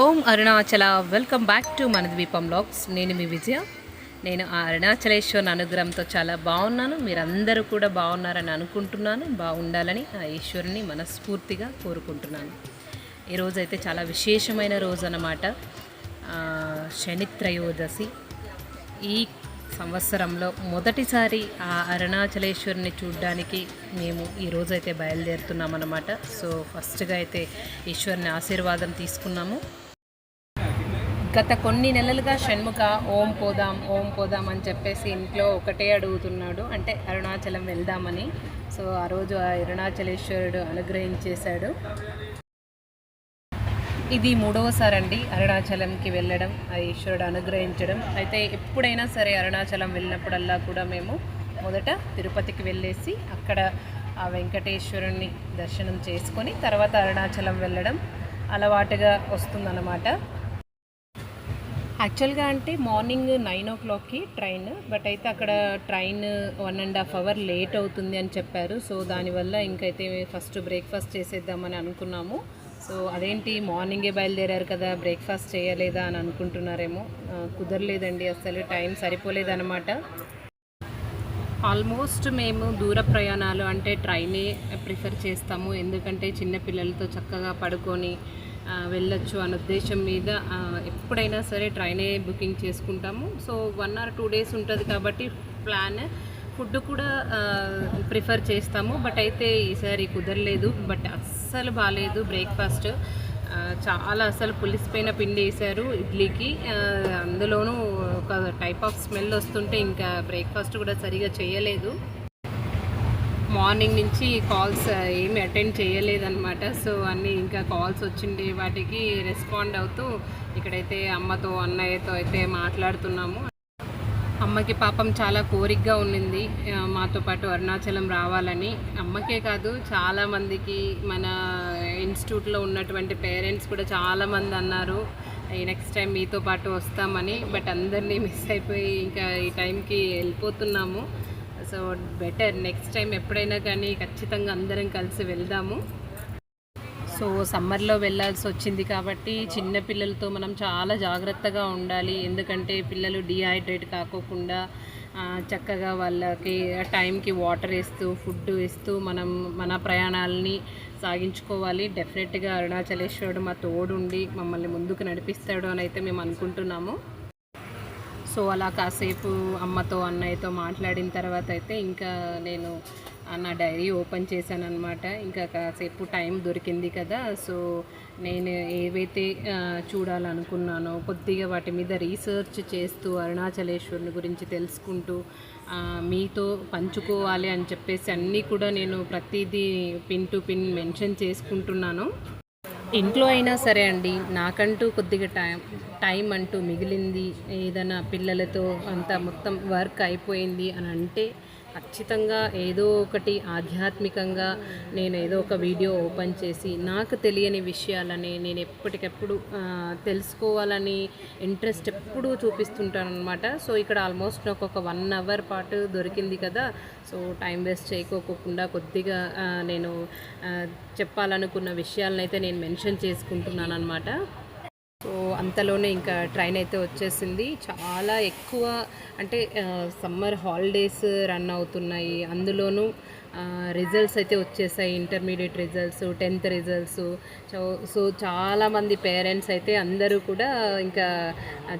Om Arunachala welcome back to మన ద్వీపం లాక్స్ నేను మీ విజయ. నేను ఆ అరుణాచలేశ్వరుని అనుగ్రహంతో చాలా బాగున్నాను. మీరందరూ కూడా బాగున్నారని అనుకుంటున్నాను. బాగుండాలని ఆ ఈశ్వరుని మనస్ఫూర్తిగా కోరుకుంటున్నాను. ఈరోజు అయితే చాలా విశేషమైన రోజు అన్నమాట. శనిత్రయోదశి. ఈ సంవత్సరంలో మొదటిసారి ఆ అరుణాచలేశ్వరుని చూడడానికి మేము ఈ బయలుదేరుతున్నామన్నమాట. బయలుదేరుతున్నాం సో ఫస్ట్గా అయితే ఈశ్వరుని ఆశీర్వాదం తీసుకున్నాము. గత కొన్ని నెలలుగా షణ్ముఖ ఓం పోదాం ఓం పోదాం అని చెప్పేసి ఇంట్లో ఒకటే అడుగుతున్నాడు. అంటే అరుణాచలం వెళ్దామని. సో ఆ రోజు ఆ అరుణాచలేశ్వరుడు అనుగ్రహించేశాడు. ఇది మూడవసారి అండి అరుణాచలంకి వెళ్ళడం ఆ ఈశ్వరుడు అనుగ్రహించడం. అయితే ఎప్పుడైనా సరే అరుణాచలం వెళ్ళినప్పుడల్లా కూడా మేము మొదట తిరుపతికి వెళ్ళేసి అక్కడ ఆ వెంకటేశ్వరుణ్ణి దర్శనం చేసుకొని తర్వాత అరుణాచలం వెళ్ళడం అలవాటుగా వస్తుందన్నమాట. యాక్చువల్గా అంటే మార్నింగ్ నైన్ ఓ క్లాక్కి ట్రైన్ బట్ అయితే అక్కడ train one and half hour late అవుతుంది అని చెప్పారు. సో దానివల్ల ఇంకైతే ఫస్ట్ బ్రేక్ఫాస్ట్ చేసేద్దామని అనుకున్నాము. సో అదేంటి మార్నింగే బయలుదేరారు కదా బ్రేక్ఫాస్ట్ చేయలేదా అని అనుకుంటున్నారేమో. కుదరలేదండి అసలు టైం సరిపోలేదన్నమాట. ఆల్మోస్ట్ మేము దూర ప్రయాణాలు అంటే ట్రైనే ప్రిఫర్ చేస్తాము. ఎందుకంటే చిన్న పిల్లలతో చక్కగా పడుకొని వెళ్ళొచ్చు అనే ఉద్దేశం మీద ఎప్పుడైనా సరే ట్రైనే బుకింగ్ చేసుకుంటాము. So one or two days ఉంటుంది కాబట్టి ప్లాన్. ఫుడ్ కూడా ప్రిఫర్ చేస్తాము. బట్ అయితే ఈసారి కుదరలేదు. బట్ అస్సలు బాగాలేదు బ్రేక్ఫాస్ట్. చాలా అసలు పులిసిపోయిన పిండి వేశారు ఇడ్లీకి. అందులోనూ ఒక టైప్ ఆఫ్ స్మెల్ వస్తుంటే ఇంకా బ్రేక్ఫాస్ట్ కూడా సరిగా చేయలేదు. మార్నింగ్ నుంచి కాల్స్ ఏమి అటెండ్ చేయలేదన్నమాట. సో అన్నీ ఇంకా కాల్స్ వచ్చిండే వాటికి రెస్పాండ్ అవుతూ ఇక్కడైతే అమ్మతో అన్నయ్యతో అయితే మాట్లాడుతున్నాము. అమ్మకి పాపం చాలా కోరికగా ఉండింది మాతో పాటు అరుణాచలం రావాలని. అమ్మకే కాదు చాలామందికి మన ఇన్స్టిట్యూట్లో ఉన్నటువంటి పేరెంట్స్ కూడా చాలామంది అన్నారు నెక్స్ట్ టైం మీతో పాటు వస్తామని. బట్ అందరినీ మిస్ అయిపోయి ఇంకా ఈ టైంకి వెళ్ళిపోతున్నాము. సో బెటర్ నెక్స్ట్ టైం ఎప్పుడైనా కానీ ఖచ్చితంగా అందరం కలిసి వెళ్దాము. సో సమ్మర్లో వెళ్ళాల్సి వచ్చింది కాబట్టి చిన్న పిల్లలతో మనం చాలా జాగ్రత్తగా ఉండాలి. ఎందుకంటే పిల్లలు డిహైడ్రేట్ కాకోకుండా చక్కగా వాళ్ళకి టైంకి వాటర్ ఇస్తూ ఫుడ్ ఇస్తూ మనం మన ప్రయాణాలని సాగించుకోవాలి. డెఫినెట్గా అరుణాచలేశ్వరుడు మా తోడుండి మమ్మల్ని ముందుకు నడిపిస్తాడు అని అయితే మేము అనుకుంటున్నాము. సో అలా కాసేపు అమ్మతో అన్నయ్యతో మాట్లాడిన తర్వాత అయితే ఇంకా నేను నా డైరీ ఓపెన్ చేశాను అనమాట ఇంకా కాసేపు టైం దొరికింది కదా సో నేను ఏవైతే చూడాలనుకున్నానో కొద్దిగా వాటి మీద రీసెర్చ్ చేస్తూ అరుణాచలేశ్వరుని గురించి తెలుసుకుంటూ మీతో పంచుకోవాలి అని చెప్పేసి అన్నీ కూడా నేను ప్రతిదీ పిన్ టు పిన్ మెన్షన్ చేసుకుంటున్నాను. ఇంట్లో అయినా సరే అండి నాకంటూ కొద్దిగా టైం టైం అంటూ మిగిలింది. ఏదైనా పిల్లలతో అంతా మొత్తం వర్క్ అయిపోయింది అని అంటే ఖచ్చితంగా ఏదో ఒకటి ఆధ్యాత్మికంగా నేను ఏదో ఒక వీడియో ఓపెన్ చేసి నాకు తెలియని విషయాలని నేను ఎప్పటికెప్పుడు తెలుసుకోవాలని ఇంట్రెస్ట్ ఎప్పుడూ చూపిస్తుంటానమాట సో ఇక్కడ ఆల్మోస్ట్ నాకు ఒక వన్ అవర్ పాటు దొరికింది కదా. సో టైం వేస్ట్ చేయకోకుండా కొద్దిగా నేను చెప్పాలనుకున్న విషయాలను అయితే నేను మెన్షన్ చేసుకుంటున్నాను అనమాట సో అంతలోనే ఇంకా ట్రైన్ అయితే వచ్చేసింది. చాలా ఎక్కువ అంటే సమ్మర్ హాలిడేస్ రన్ అవుతున్నాయి. అందులోనూ రిజల్ట్స్ అయితే వచ్చేసాయి. Intermediate results tenth results. So so చాలామంది పేరెంట్స్ అయితే అందరూ కూడా ఇంకా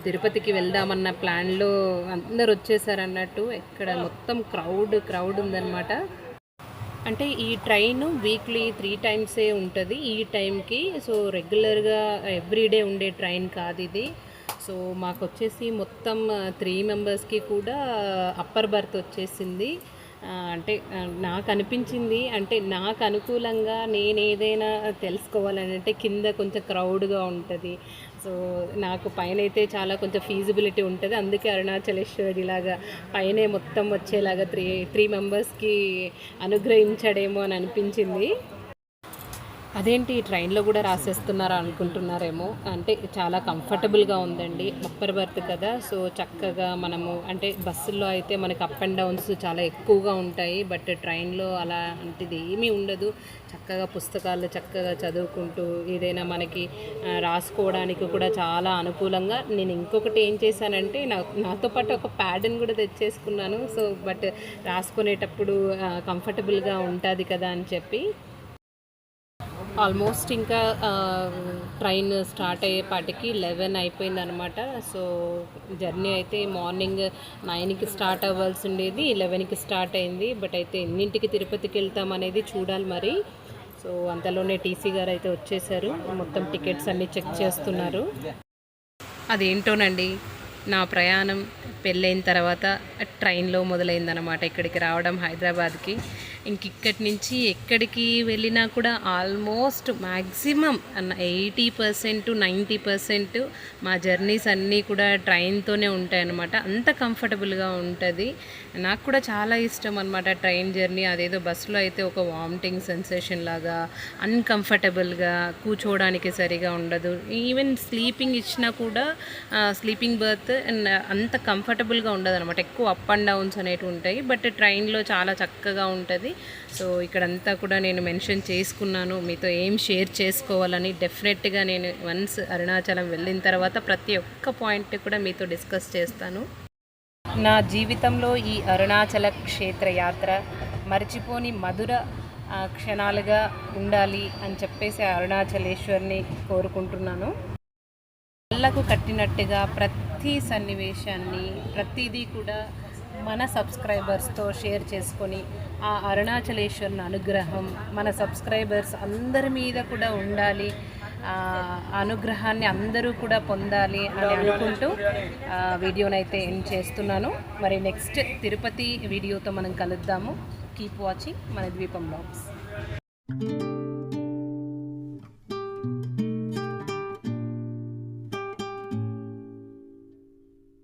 తిరుపతికి వెళ్దామన్న ప్లాన్లో అందరు వచ్చేసారు అన్నట్టు ఇక్కడ మొత్తం క్రౌడ్ క్రౌడ్ ఉందన్నమాట. అంటే ఈ ట్రైన్ వీక్లీ త్రీ టైమ్సే ఉంటుంది. ఈ టైంకి సో రెగ్యులర్గా ఎవ్రీడే ఉండే ట్రైన్ కాదు ఇది. సో మాకు వచ్చేసి మొత్తం త్రీ మెంబర్స్కి కూడా అప్పర్ బర్త్ వచ్చేసింది. అంటే నాకు అనిపించింది అంటే నాకు అనుకూలంగా నేను ఏదైనా తెలుసుకోవాలని అంటే కింద కొంచెం క్రౌడ్గా ఉంటుంది. సో నాకు పైన అయితే చాలా కొంచెం ఫీజిబిలిటీ ఉంటుంది. అందుకే అరుణాచలేశ్వరిలాగా పైనే మొత్తం వచ్చేలాగా త్రీ త్రీ మెంబర్స్కి అనుగ్రహించాడేమో అని అనిపించింది. అదేంటి ట్రైన్లో కూడా రాసేస్తున్నారా అనుకుంటున్నారేమో. అంటే చాలా కంఫర్టబుల్గా ఉందండి. అప్పర్ బర్త్ కదా సో చక్కగా మనము అంటే బస్సుల్లో అయితే మనకి అప్ అండ్ డౌన్స్ చాలా ఎక్కువగా ఉంటాయి. బట్ ట్రైన్లో అలాంటిది ఏమీ ఉండదు. చక్కగా పుస్తకాలు చక్కగా చదువుకుంటూ ఏదైనా మనకి రాసుకోవడానికి కూడా చాలా అనుకూలంగా. నేను ఇంకొకటి ఏం చేశానంటే నా నాతో పాటు ఒక ప్యాడ్ని కూడా తెచ్చేసుకున్నాను. సో బట్ రాసుకునేటప్పుడు కంఫర్టబుల్గా ఉంటుంది కదా అని చెప్పి ఆల్మోస్ట్ ఇంకా ట్రైన్ స్టార్ట్ అయ్యేపాటికి లెవెన్ అయిపోయింది అనమాట సో జర్నీ అయితే మార్నింగ్ నైన్కి స్టార్ట్ అవ్వాల్సి ఉండేది లెవెన్కి స్టార్ట్ అయింది. బట్ అయితే ఎన్నింటికి తిరుపతికి వెళ్తామనేది చూడాలి మరి. సో అంతలోనే టీసీ గారు అయితే వచ్చేసారు. మొత్తం టికెట్స్ అన్నీ చెక్ చేస్తున్నారు. అదేంటోనండి నా ప్రయాణం పెళ్ళైన తర్వాత ట్రైన్లో మొదలైందనమాట ఇక్కడికి రావడం హైదరాబాద్కి. ఇంక ఇక్కడి నుంచి ఎక్కడికి వెళ్ళినా కూడా almost maximum eighty percent ninety percent మా జర్నీస్ అన్నీ కూడా ట్రైన్తోనే ఉంటాయన్నమాట. అంత కంఫర్టబుల్గా ఉంటుంది. నాకు కూడా చాలా ఇష్టం అనమాట ట్రైన్ జర్నీ. అదేదో బస్సులో అయితే ఒక వామిటింగ్ సెన్సేషన్ లాగా అన్కంఫర్టబుల్గా కూర్చోవడానికి సరిగా ఉండదు. ఈవెన్ స్లీపింగ్ ఇచ్చినా కూడా స్లీపింగ్ బర్త్ అండ్ అంత కంఫర్టబుల్గా ఉండదు అనమాట ఎక్కువ అప్ అండ్ డౌన్స్ అనేవి ఉంటాయి. బట్ ట్రైన్లో చాలా చక్కగా ఉంటుంది. సో ఇక్కడంతా కూడా నేను మెన్షన్ చేసుకున్నాను. మీతో ఏం షేర్ చేసుకోవాలని డెఫినెట్గా నేను వన్స్ అరుణాచలం వెళ్ళిన తర్వాత ప్రతి ఒక్క పాయింట్ కూడా మీతో డిస్కస్ చేస్తాను. నా జీవితంలో ఈ అరుణాచల క్షేత్ర యాత్ర మర్చిపోని మధుర క్షణాలుగా ఉండాలి అని చెప్పేసి అరుణాచలేశ్వరిని అరుణాచలేశ్వర్ని కోరుకుంటున్నాను. కళ్ళకు కట్టినట్టుగా ప్రతి సన్నివేశాన్ని ప్రతిదీ కూడా మన సబ్స్క్రైబర్స్తో షేర్ చేసుకొని ఆ అరుణాచలేశ్వరుని అనుగ్రహం మన సబ్స్క్రైబర్స్ అందరి మీద కూడా ఉండాలి. ఆ అనుగ్రహాన్ని అందరూ కూడా పొందాలి అని అనుకుంటూ వీడియోనైతే ఎండ్ చేస్తున్నాను. మరి నెక్స్ట్ తిరుపతి వీడియోతో మనం కలుద్దాము. కీప్ వాచింగ్ మన ద్వీపం బ్లాగ్స్.